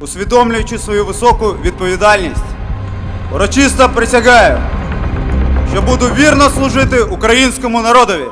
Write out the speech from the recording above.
усвідомлюючи свою високу відповідальність, урочисто присягаю, що буду вірно служити українському народові.